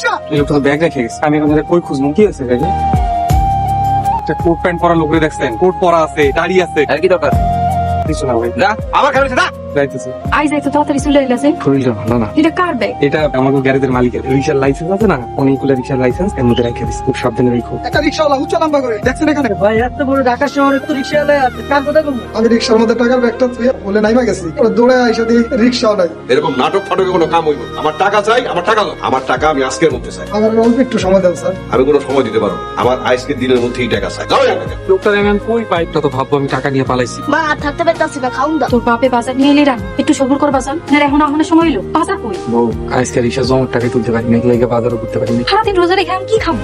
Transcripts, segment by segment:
রিক্সা তো ব্যাগ রেখে গেছে। আমি এখন কই খুঁজবো? কি আছে ব্যাগে একটা কোট প্যান্ট পরা লোকরে দেখছেন? কোট পরা আছে দাড়ি আছে। আর কি দরকার? কিছু না ভাই। আবার খাবে যা! যাইতেছি। আই যাই তাড়াতাড়ি চলে এলাছে শরীরটা ভালো না এটা কার ব্যাগ? এটা আমাকে গ্যারেজের মালিকের। রিক্সার লাইসেন্স আছে না? অনেকগুলো রিক্সার লাইসেন্স এর মধ্যে রেখে দিচ্ছি খুব সাবধানে রেখো। একটা রিক্সাওয়ালা উচ্চ নাম্বা করে। দেখছেন এখানে? ভাই এত বড় ঢাকা শহরে তো রিক্সা কার কথা বলব আমি রিক্সার মধ্যে টাকার ব্যাগটা থুয়ে বলে নাইমা গেছি। ওরা দৌড়ে আইসা দিয়ে রিক্সাও নাই। এরকম নাটক ফাটকে কোনো কাম হইব আমার টাকা চাই আমার টাকা আমার টাকা আমি আজকের মধ্যে চাই। আমার অল্প একটু সময় দেন স্যার। আমি কোনো সময় দিতে পারব না। আমার আজকের দিনের মধ্যেই টাকা চাই। যাও এখান আমি কই পাই তো ভাববো আমি টাকা নিয়ে পালাইছি। মা আর থাকতে পারতাছি না খাউন তোর বাপে বাজার নিয়ে একটু সবুর না এখন আমার সময় এলো বাজার কই? বউ আজকে রিক্সা জমার টাকা তুলতে পারিনি এগুলো বাজারও করতে পারিনি। সারাদিন রোজা রেখে আমি কি খাব?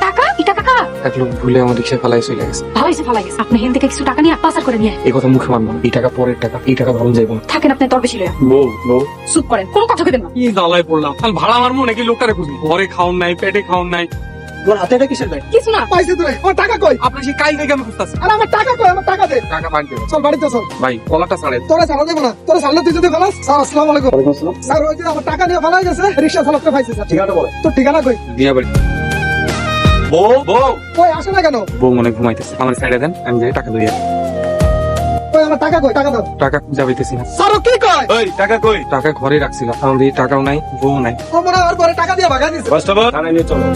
টাকা? এই টাকা? এক লোক ভুলে আমার রিক্সা পালাই চলে গেছে। ভালো হয়েছে ভালো গেছে আপনি হেন থেকে কিছু টাকা নিয়ে বাজার করে নিয়ে এই কথা মুখে মানবো না। এই টাকা পরের টাকা এই টাকা ভালো যাইবো না। থাকেন আপনি তোর বেশি লয়া। বউ বউ। চুপ করেন কোনো কথা কেবেন না। কি জ্বালায় পড়লাম। তাহলে ভাড়া মারবো নাকি লোকটারে খুঁজবো? ঘরে খাওন নাই পেটে খাওন নাই। তোর হাতে এটা কিসের ব্যাগ? কিছু না। পাইছে তো আমার টাকা কই? আপনার সেই কাল থেকে আমি খুঁজতেছি আরে আমার টাকা কই? আমার টাকা দে। টাকা মারতে চল বাড়িতে চল। ভাই কলাটা ছাড়ে তোরা ছাড়া দেবো না। তোরা ছাড়লে তুই যদি ফেলাস স্যার আসসালামু আলাইকুম। স্যার ওই যে আমার টাকা নিয়ে ফেলাই গেছে রিক্সা চালকটা পাইছে স্যার। ঠিকানা বলে তোর ঠিকানা কই? দিয়া বাড়ি। বউ বউ। কই আসে না কেন? বউ মনে ঘুমাইতেছে। আমার সাইডে দেন আমি যাই টাকা দিয়ে টাকা কই? টাকা দাও। টাকা খুঁজা পাইতেছি না। স্যার কি কয়? ওই টাকা কই? টাকা ঘরে রাখছিলাম টাকাও নাই বউ নাই। ও মনে আমার পরে টাকা দিয়ে ভাগা দিছে। কনস্টেবল থানায় নিয়ে চলো।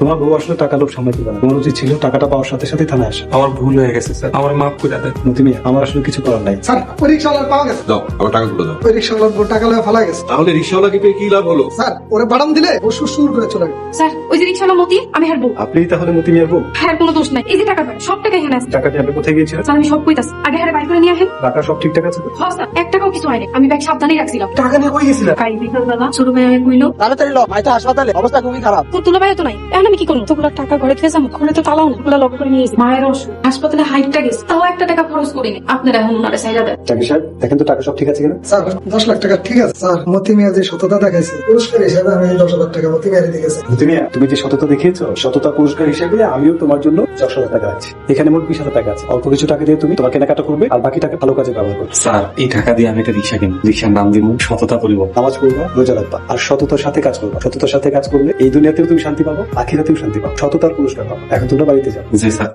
তোমার বউ আসলে টাকা লোভ সামলাতে পারে তোমার উচিত ছিল টাকাটা পাওয়ার সাথে সাথে থানায় আসা। আমার ভুল হয়ে গেছে স্যার। আমার মাফ করে দেন। মিয়া, আমার আসলে কিছু করার নাই। স্যার ওই রিক্সাওয়ালার পাওয়া গেছে। দাও আমার টাকা তুলে দাও। ওই রিক্সাওয়ালার বউ টাকা লয়ে ফেলাই গেছে। তাহলে রিক্সাওয়ালাকে পেয়ে কি লাভ হলো? স্যার ওরে বাড়াম দিলে ও সুর সুর করে চলে গেছে স্যার ওই যে রিক্সাওয়ালা মতি আমি হারবো। আপনিই তাহলে মতি মিয়ার বউ? হ্যাঁ কোনো দোষ নাই। এই যে টাকা সব টাকা এখানে আছে। টাকা দিয়ে আপনি কোথায় গিয়েছিলেন? স্যার আমি সব কইতাছি। আগে হারে বাই করে নিয়ে আসেন। টাকা সব ঠিকঠাক আছে তো? হ্যাঁ স্যার এক টাকাও কিছু হয়নি। আমি ব্যাগ সাবধানেই রাখছিলাম। টাকা নিয়ে কই গেছিলেন? কাই বিকালবেলা? ছোট ভাই আমি কইলো তাড়াতাড়ি ল ভাই তো হাসপাতালে। অবস্থা খুবই খারাপ। তোর তুলা ভাইও তো নাই। এখন আমি কি করব? তোগুলো টাকা ঘরে থেকে যাব? ঘরে তো তালাও না ওগুলো লগ করে নিয়ে। মায়ের অসুখ হাসপাতালে হাইটটা গেছে। তাও একটা টাকা খরচ করিনি। আপনারা এখন ওনারে সাইডা দেন। জাকির সাহেব দেখেন তো টাকা সব ঠিক আছে কিনা? স্যার দশ লাখ টাকা ঠিক আছে। স্যার মতি মিয়া যে সততা দেখাইছে পুরস্কার হিসেবে আমি দশ হাজার টাকা মতি মিয়ারে দিয়েছি। মতি মিয়া তুমি যে সততা দেখিয়েছো সততা পুরস্কার হিসেবে আমিও তোমার জন্য দশ হাজার টাকা আছি এখানে মোট বিশ হাজার টাকা আছে। অল্প কিছু টাকা দিয়ে তুমি তোমার কেনাকাটা করবে আর বাকি টাকা ভালো কাজে ব্যবহার করবে। স্যার এই টাকা দিয়ে আমি একটা রিক্সা কিনবো। রিক্সার নাম দিব সততা পরিবহন। নামাজ পড়বা রোজা রাখবা আর সততার সাথে কাজ করবা। সততার সাথে কাজ করলে এই দুনিয়াতেও তুমি শান্তি পাবো। আখিরাতেও শান্তি পাবো। সততার পুরস্কার পাবো। এখন তোমরা বাড়িতে যাও। জি স্যার।